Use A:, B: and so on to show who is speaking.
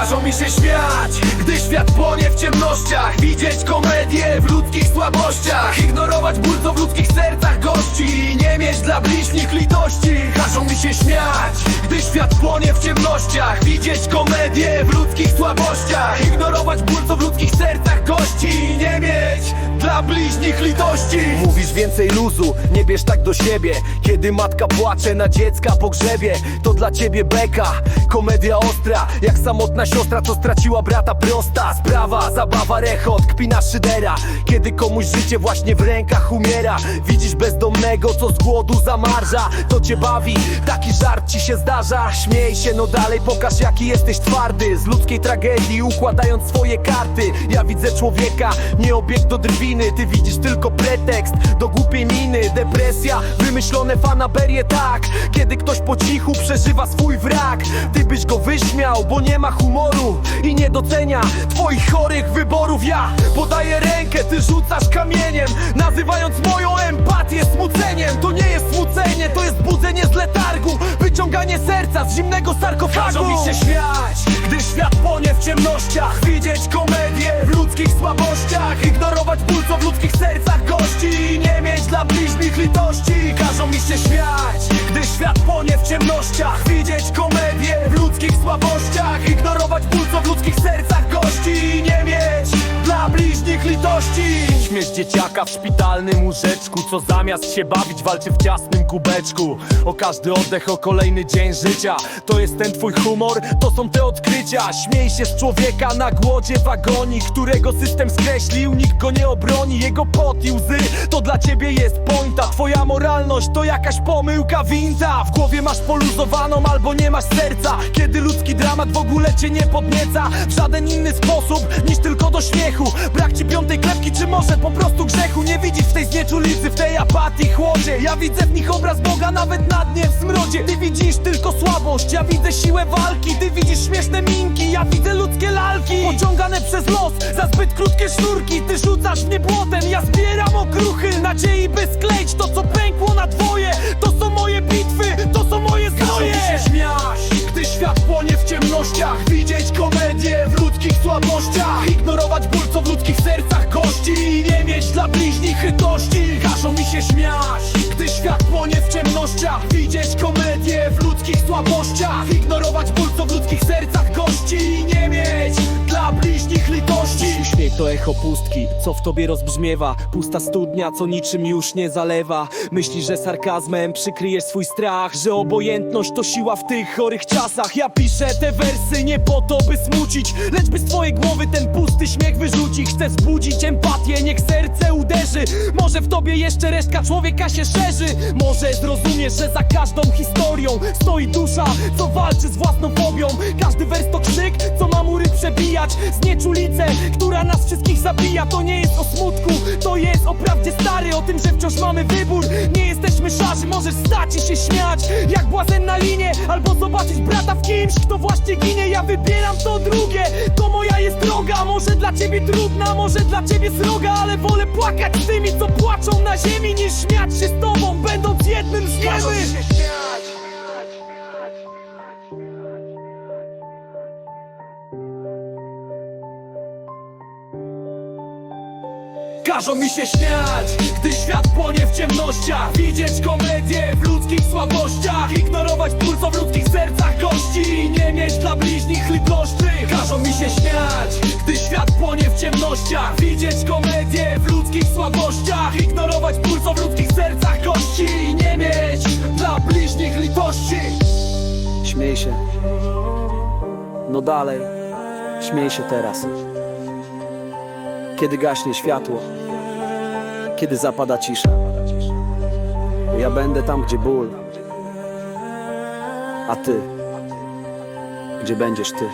A: Każą mi się śmiać, gdy świat płonie w ciemnościach. Widzieć komedię w ludzkich słabościach. Ignorować ból, co w ludzkich sercach gości. Nie mieć dla bliźnich litości. Każą mi się śmiać, gdy świat płonie w ciemnościach. Widzieć komedię w ludzkich słabościach. Ignorować bliźnich litości.
B: Mówisz więcej luzu, nie bierz tak do siebie. Kiedy matka płacze na dziecka pogrzebie To dla ciebie beka, komedia ostra Jak samotna siostra, co straciła brata prosta. Sprawa, zabawa, rechot, kpina szydera. Kiedy komuś życie właśnie w rękach umiera. Widzisz bezdomnego, co z głodu zamarza. To cię bawi, taki żart ci się zdarza. Śmiej się, no dalej, pokaż jaki jesteś twardy. Z ludzkiej tragedii układając swoje karty. Ja widzę człowieka, nie obiekt do drwiny Ty widzisz tylko pretekst do głupiej miny. Depresja, wymyślone fanaberie tak. Kiedy ktoś po cichu przeżywa swój wrak Ty byś go wyśmiał, bo nie ma humoru I nie docenia twoich chorych wyborów. Ja podaję rękę, ty rzucasz kamieniem Nazywając moją empatię smuceniem. To nie jest smucenie, to jest budzenie z letargu Wyciąganie serca z zimnego sarkofagu.
A: Każą mi się śmiać, gdy świat płonie w ciemnościach Widzieć komedię w ludzkich słabościach Ignorować ból, co w ludzkich sercach gości I nie mieć dla bliźnich litości. Każą mi się śmiać, gdy świat płonie w ciemnościach Widzieć komedię w ludzkich słabościach Ignorować ból, co w ludzkich sercach
B: Śmiesz dzieciaka w szpitalnym łóżeczku Co zamiast się bawić walczy w ciasnym kubeczku. O każdy oddech, o kolejny dzień życia. To jest ten twój humor, to są te odkrycia. Śmiej się z człowieka na głodzie w agonii Którego system skreślił, nikt go nie obroni. Jego pot i łzy, to dla ciebie jest pointa. Twoja moralność to jakaś pomyłka winta. W głowie masz poluzowaną albo nie masz serca. Kiedy ludzki dramat w ogóle cię nie podnieca W żaden inny sposób niż tylko do śmiechu. Brak ci piątej klepki, czy może po prostu grzechu Nie widzisz w tej znieczulicy, w tej apatii, chłodzie. Ja widzę w nich obraz Boga nawet na dnie w smrodzie. Ty widzisz tylko słabość, ja widzę siłę walki. Ty widzisz śmieszne minki, ja widzę ludzkie lalki. Pociągane przez los za zbyt krótkie sznurki. Ty rzucasz mnie błotem, ja zbieram okruchy. Nadziei by skleić to co pękło na twoje To są moje bitwy, to są moje
A: Każą
B: zbroje.
A: się śmiać, gdy świat płonie w ciemnościach. Widzieć komedię w ludzkich słabościach. Ignorować ból, co w ludzkich sercach gości bliźnich litości Każą mi się śmiać, gdy świat płonie w ciemnościach. Widzieć komedię w ludzkich słabościach. Ignorować ból, co w ludzkich sercach gości. I nie mieć dla bliźnich
B: to echo pustki, co w tobie rozbrzmiewa. Pusta studnia, co niczym już nie zalewa. Myślisz, że sarkazmem przykryjesz swój strach Że obojętność to siła w tych chorych czasach. Ja piszę te wersy nie po to, by smucić Lecz by z twojej głowy ten pusty śmiech wyrzucić. Chcę wzbudzić empatię, niech serce uderzy. Może w tobie jeszcze resztka człowieka się szerzy. Może zrozumiesz, że za każdą historią Stoi dusza, co walczy z własną fobią. Każdy wers to przebijać Znieczulicę, która nas wszystkich zabija. To nie jest o smutku, to jest o prawdzie stary O tym, że wciąż mamy wybór. Nie jesteśmy szarzy, możesz stać i się śmiać Jak błazen na linie, albo zobaczyć brata w kimś Kto właśnie ginie, ja wybieram to drugie To moja jest droga, może dla ciebie trudna Może dla ciebie sroga, ale wolę płakać z tymi, co płaczą na ziemi Niż śmiać się z tobą, będąc jednym z niemy
A: Każą mi się śmiać, gdy świat płonie w ciemnościach. Widzieć komedię w ludzkich słabościach. Ignorować ból, co w ludzkich sercach gości nie mieć dla bliźnich litości Każą mi się śmiać, gdy świat płonie w ciemnościach. Widzieć komedię w ludzkich słabościach. Ignorować ból, co w ludzkich sercach gości nie mieć dla bliźnich litości.
B: Śmiej się. No dalej. Śmiej się teraz Kiedy gaśnie światło Kiedy zapada cisza Ja będę tam, gdzie ból A ty Gdzie będziesz ty